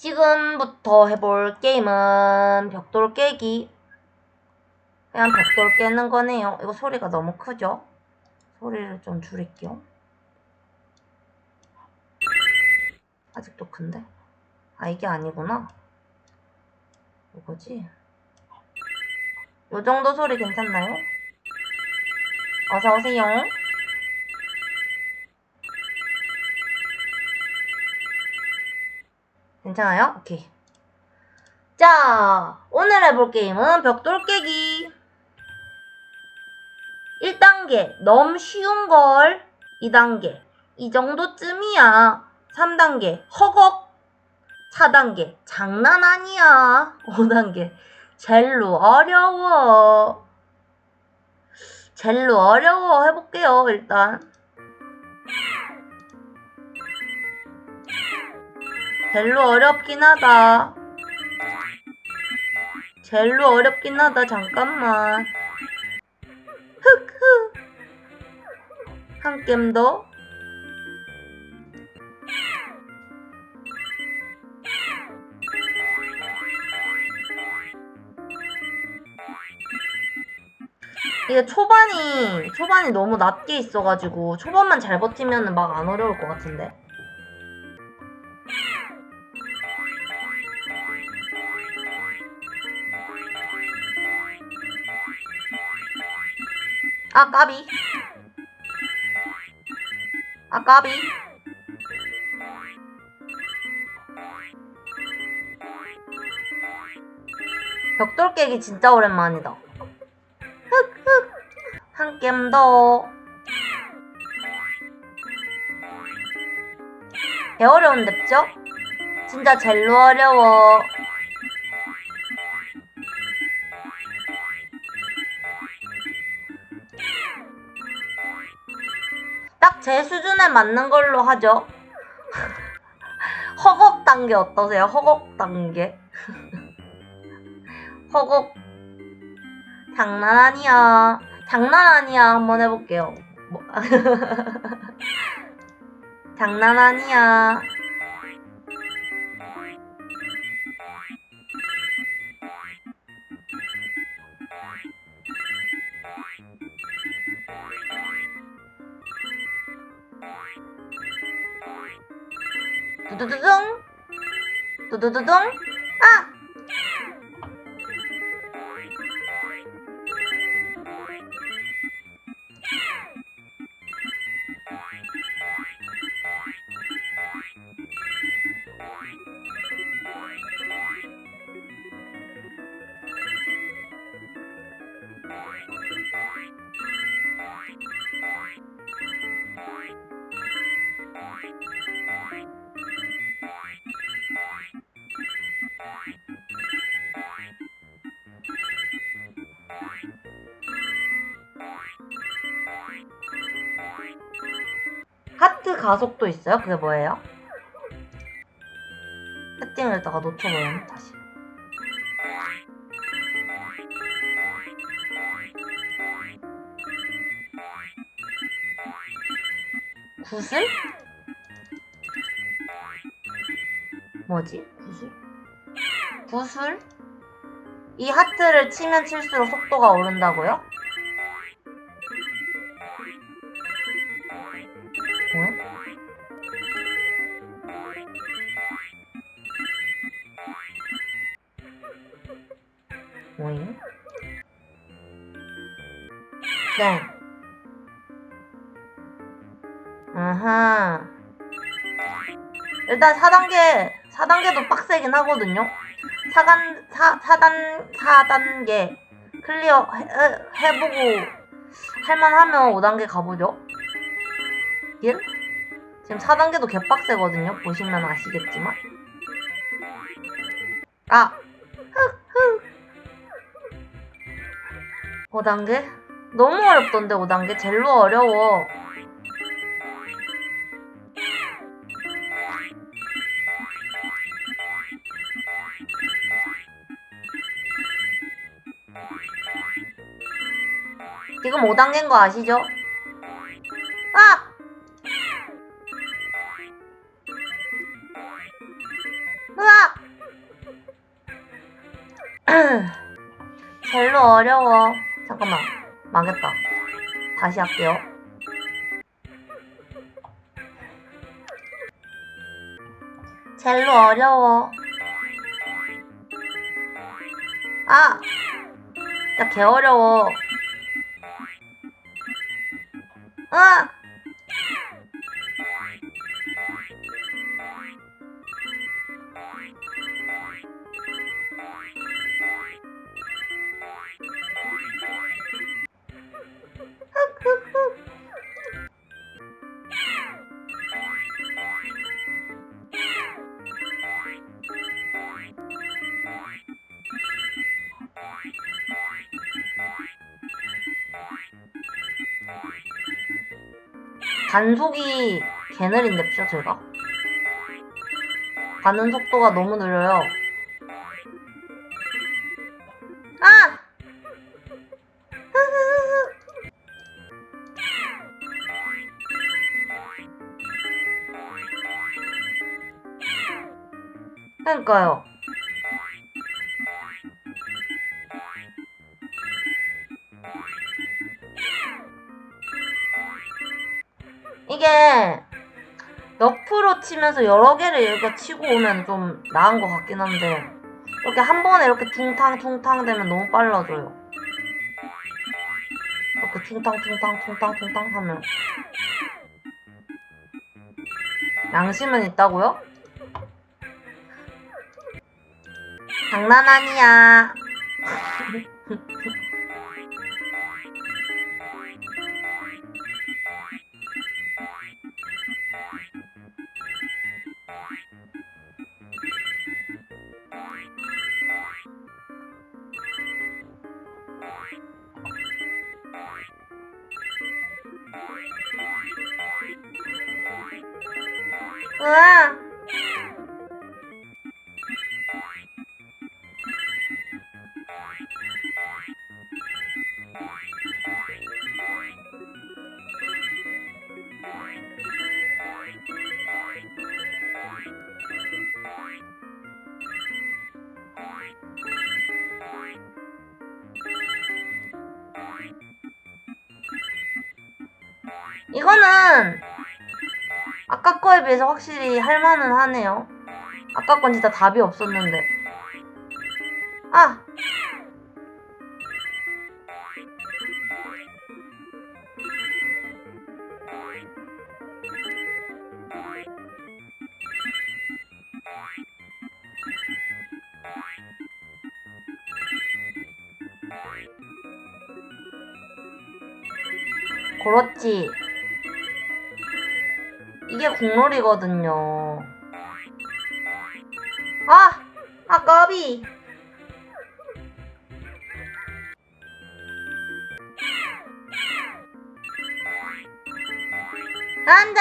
지금부터 해볼 게임은 벽돌 깨기. 그냥 벽돌 깨는 거네요. 이거 소리가 너무 크죠? 소리를 좀 줄일게요. 아직도 큰데? 아, 이게 아니구나. 이거지? 요 정도 소리 괜찮나요? 어서오세요. 괜찮아요? 오케이. 자, 오늘 해볼 게임은 벽돌 깨기. 1단계, 너무 쉬운 걸. 2단계, 이 정도쯤이야. 3단계, 허걱. 4단계, 장난 아니야. 5단계, 젤로 어려워. 젤로 어려워. 해볼게요, 일단. 젤로 어렵긴 하다. 젤로 어렵긴 하다. 잠깐만. 흑흑. 한 게임 더. 이게 초반이 초반이 너무 낮게 있어가지고 초반만 잘 버티면 막 안 어려울 것 같은데. 아 까비. 아 까비. 벽돌 깨기 진짜 오랜만이다. 흑흑. 한 게임 더. 개 어려운데 죠? 진짜 젤로 어려워. 제 수준에 맞는 걸로 하죠. 허걱 단계 어떠세요? 허걱 단계? 허걱. 장난 아니야. 장난 아니야. 한번 해볼게요. 뭐. 장난 아니야. Dı dı dı dım. 가속도 있어요? 그게 뭐예요? 세팅을 했다가 놓쳐버렸네, 다시. 구슬? 뭐지? 구슬? 구슬? 이 하트를 치면 칠수록 속도가 오른다고요? 네. 아하. 일단 4단계, 4단계도 빡세긴 하거든요. 4단, 4, 4단, 4단계 클리어 해, 해- 해보고 할만하면 5단계 가보죠. 일? 지금 4단계도 개빡세거든요. 보시면 아시겠지만. 아! 흑흑! 5단계? 너무 어렵던데, 5단계? 젤로 어려워. 지금 5단계인 거 아시죠? 아! 으악! 젤로 어려워. 잠깐만. 망했다. 다시 할게요. 젤로 어려워. 아! 진짜 개 어려워. 아! 단속이 개 느린데 피죠 제가? 가는 속도가 너무 느려요. 아! 그러니까요. 치면서 여러 개를 이렇게 치고 오면 좀 나은 것 같긴 한데 이렇게 한 번에 이렇게 퉁탕 퉁탕 되면 너무 빨라져요. 이렇게 퉁탕 퉁탕 퉁탕 퉁탕 하면 양심은 있다고요? 장난 아니야. 으아! 이거는 아까 거에 비해서 확실히 할만은 하네요. 아까 건 진짜 답이 없었는데. 이게 국룰이거든요. 아! 아, 까비! 안 돼!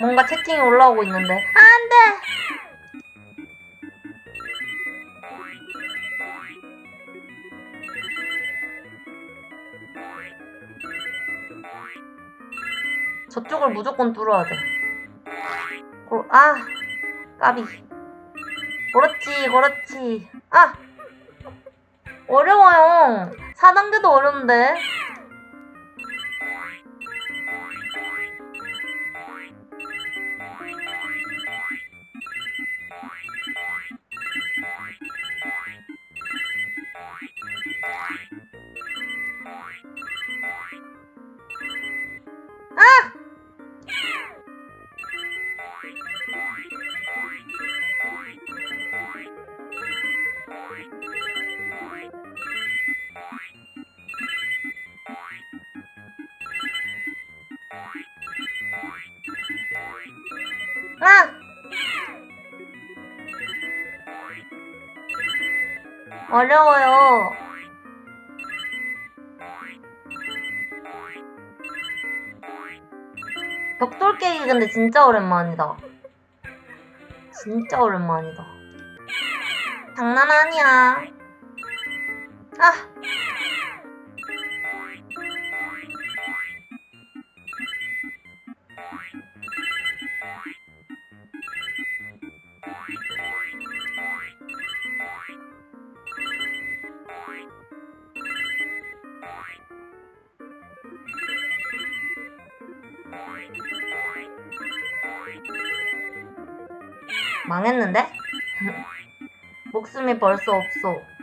뭔가 채팅이 올라오고 있는데. 안 돼! 저쪽을 무조건 뚫어야 돼. 고, 아, 까비. 그렇지, 그렇지. 아! 어려워요. 4단계도 어려운데. 아! 어려워요. 벽돌 깨기 근데 진짜 오랜만이다. 진짜 오랜만이다. 장난 아니야. 아! 목숨이 벌써 없어.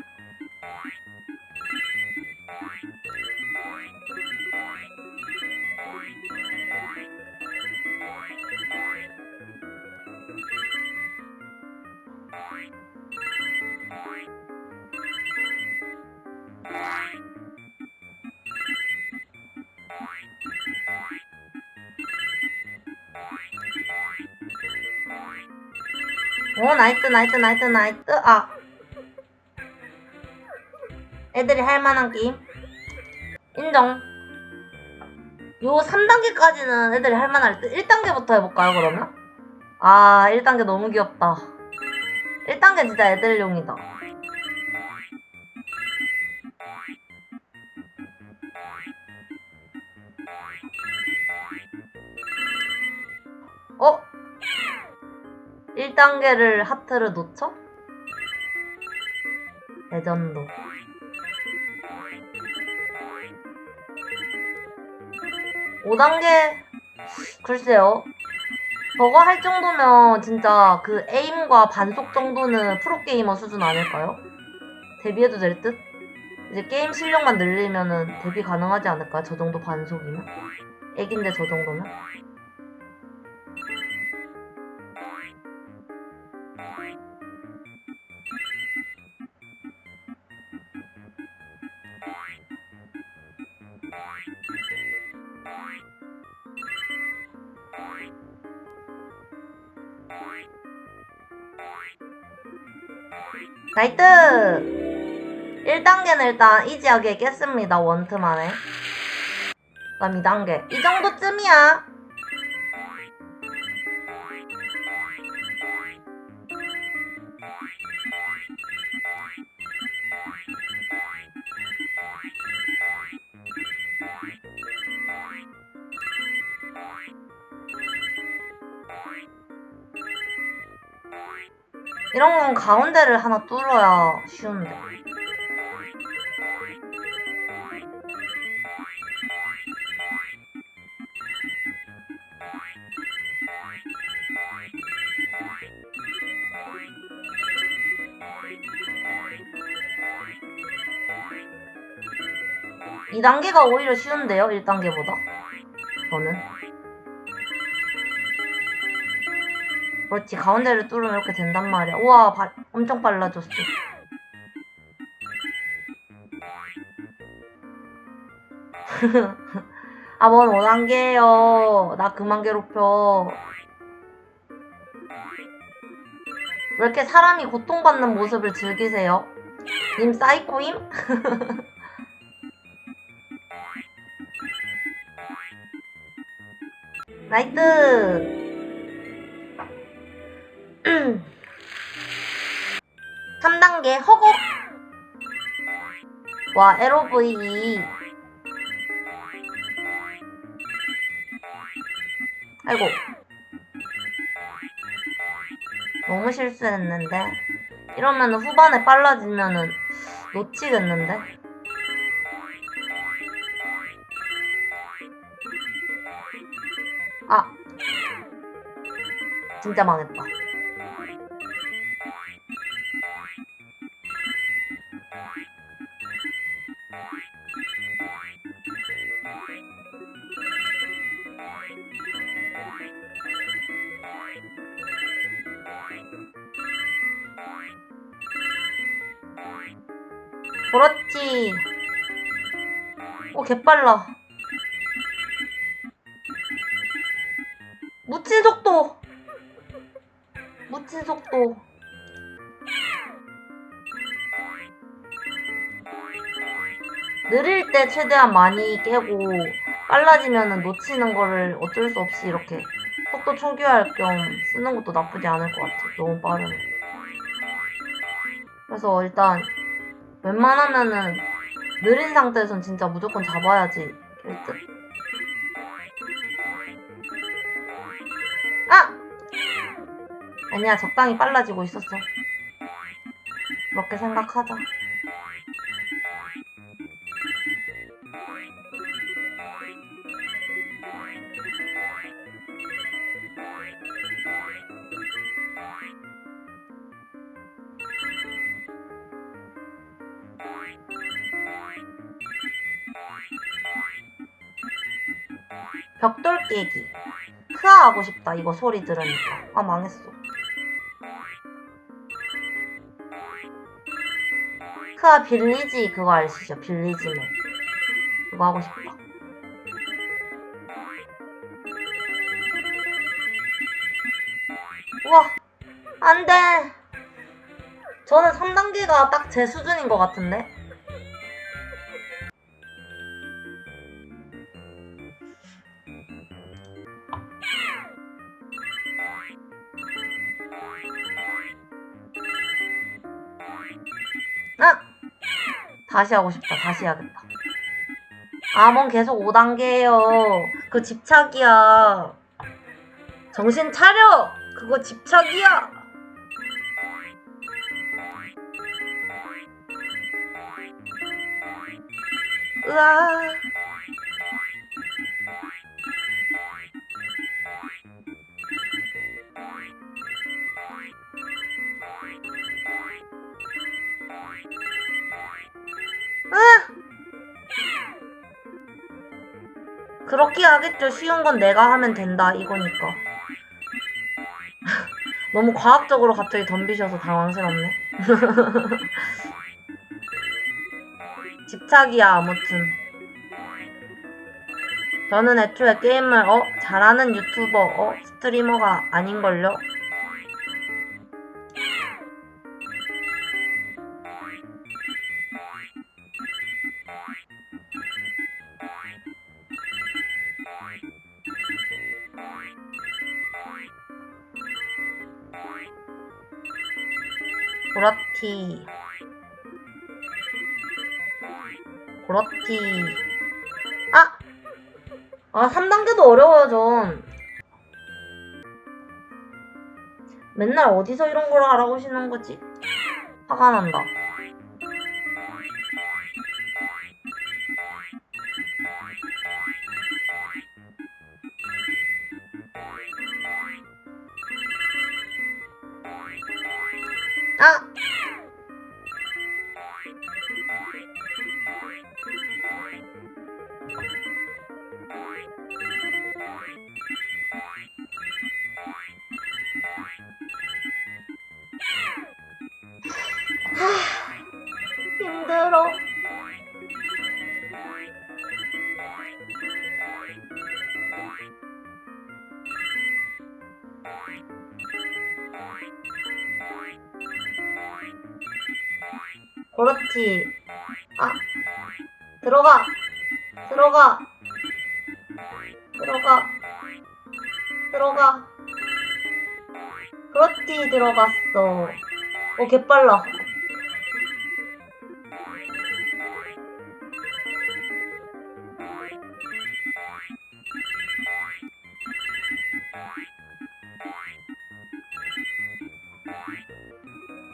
나이트, 나이트, 나이트, 나이트. 아. 애들이 할 만한 게임. 인정. 요 3단계까지는 애들이 할 만할 듯. 1단계부터 해볼까요, 그러면? 아, 1단계 너무 귀엽다. 1단계 진짜 애들용이다. 1단계를 하트를 놓쳐? 레전드. 오단계 글쎄요. 저거 할 정도면 진짜 그 에임과 반속 정도는 프로게이머 수준 아닐까요? 데뷔해도 될 듯? 이제 게임 실력만 늘리면은 데뷔 가능하지 않을까요? 저 정도 반속이면? 애긴데 저 정도면? 나이트! 1단계는 일단 이지하게 깼습니다, 원트 만에. 그 다음 2단계. 이 정도쯤이야. 가운데를 하나 뚫어야 쉬운데. 이 단계가 오히려 쉬운데요, 1단계보다. 저는. 그렇지, 가운데를 뚫으면 이렇게 된단 말이야. 우와, 바- 엄청 빨라졌어. 아, 뭔 5단계예요. 나 그만 괴롭혀. 왜 이렇게 사람이 고통받는 모습을 즐기세요? 님 사이코임? 나이트! 3단계 허걱! 와, LOV. 아이고. 너무 실수했는데. 이러면 후반에 빨라지면은 놓치겠는데? 아. 진짜 망했다. 개빨라. 묻힌 속도. 묻힌 속도. 느릴 때 최대한 많이 깨고 빨라지면은 놓치는 거를 어쩔 수 없이 이렇게 속도 초기화할 겸 쓰는 것도 나쁘지 않을 것 같아. 너무 빠르면. 그래서 일단 웬만하면은 느린 상태에선 진짜 무조건 잡아야지 1등. 아! 아니야, 적당히 빨라지고 있었어. 그렇게 생각하자. 벽돌 깨기. 크아 하고 싶다. 이거 소리 들으니까. 아, 망했어. 크아 빌리지 그거 아시죠? 빌리지맨. 그거 하고 싶다. 우와, 안 돼. 저는 3단계가 딱 제 수준인 것 같은데? 아! 다시 하고 싶다. 다시 해야겠다. 아몬 계속 5단계예요. 그 집착이야. 정신 차려! 그거 집착이야! 으아. 그렇게 하겠죠. 쉬운 건 내가 하면 된다. 이거니까. 너무 과학적으로 갑자기 덤비셔서 당황스럽네. 집착이야, 아무튼. 저는 애초에 게임을, 어? 잘하는 유튜버, 어? 스트리머가 아닌걸요? 맨날 어디서 이런 걸 알아보시는 거지? 화가 난다. 아! 어, 개빨라.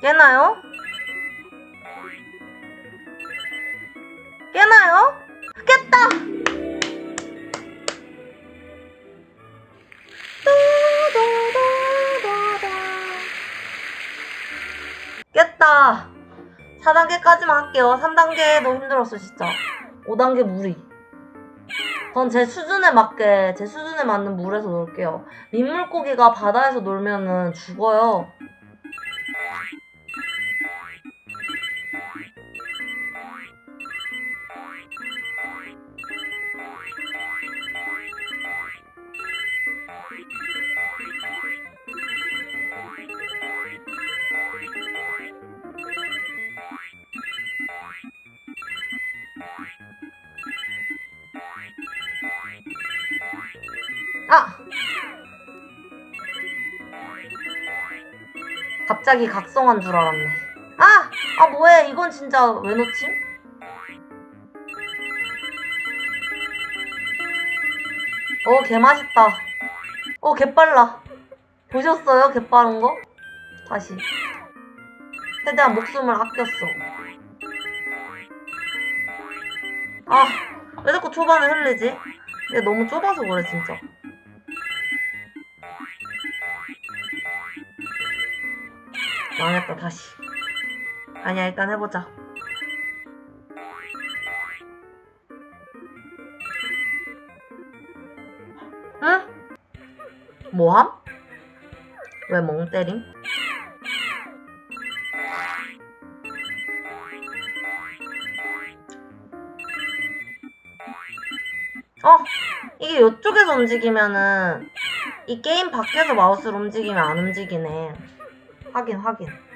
깨나요? 할게요. 3단계 너무 힘들었어, 진짜. 5단계 무리. 전 제 수준에 맞게, 제 수준에 맞는 물에서 놀게요. 민물고기가 바다에서 놀면은 죽어요. 갑자기 각성한 줄 알았네. 아! 아, 뭐해. 이건 진짜 왜 놓침? 어, 개 맛있다. 어, 개 빨라. 보셨어요? 개 빠른 거? 다시. 최대한 목숨을 아꼈어. 아, 왜 자꾸 초반에 흘리지? 이게 너무 좁아서 그래, 진짜. 망했다, 다시. 아니야, 일단 해보자. 응? 뭐함? 왜 멍 때림? 어, 이게 이쪽에서 움직이면은 이 게임 밖에서 마우스로 움직이면 안 움직이네. 확인, 확인.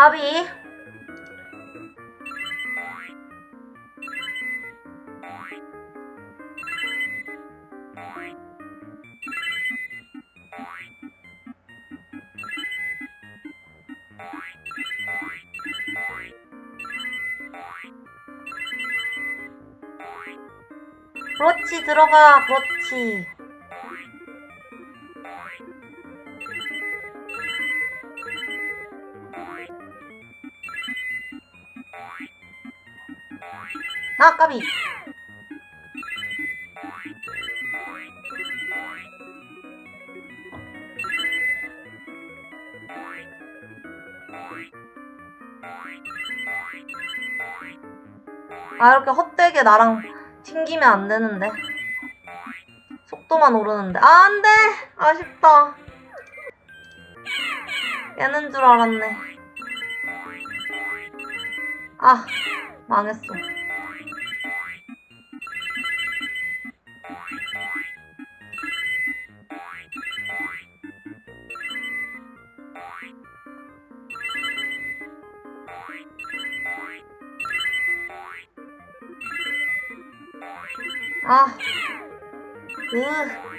까비. 그렇지, 들어가, 그렇지. 아, 까비. 아, 이렇게 헛되게 나랑 튕기면 안 되는데. 속도만 오르는데. 아, 안 돼! 아쉽다. 깨는 줄 알았네. 아, 망했어. 아, 으.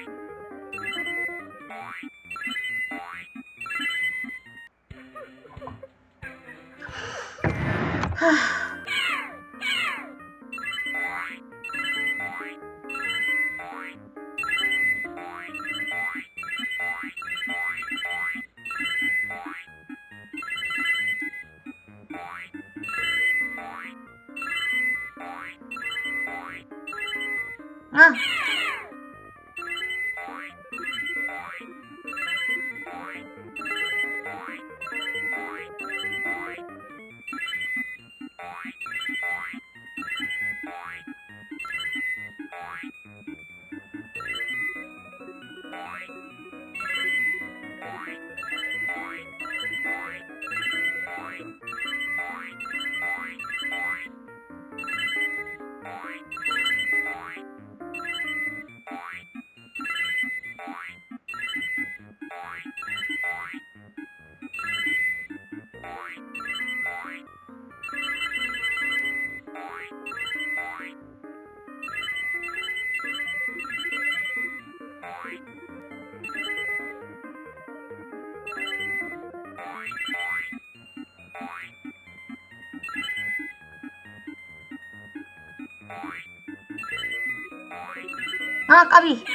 아, 까비.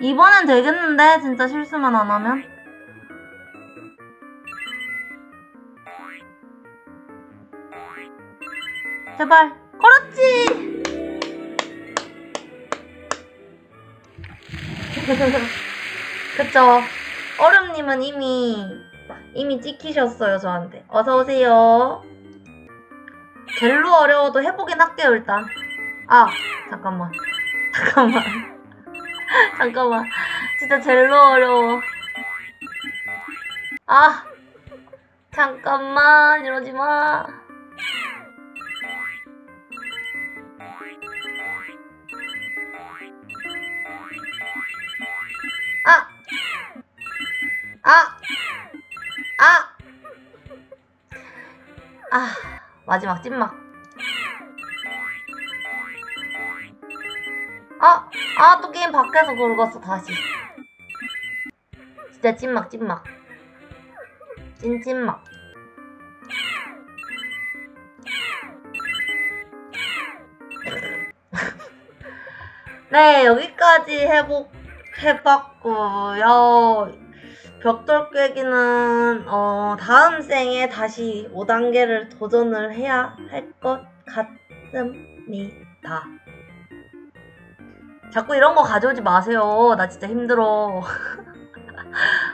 이번엔 되겠는데? 진짜 실수만 안 하면? 제발. 그렇지! 그쵸. 얼음님은 이미 이미 찍히셨어요 저한테. 어서 오세요. 젤로 어려워도 해보긴 할게요 일단. 아 잠깐만 잠깐만 잠깐만 진짜 젤로 어려워. 아 잠깐만 이러지 마. 아! 아! 아! 아, 마지막 찐막. 아! 아, 또 게임 밖에서 긁었어, 다시. 진짜 찐막, 찐막. 찐찐막. 네, 여기까지 해보, 해봤고요. 벽돌 깨기는 어, 다음 생에 다시 5단계를 도전을 해야 할 것 같습니다. 자꾸 이런 거 가져오지 마세요. 나 진짜 힘들어.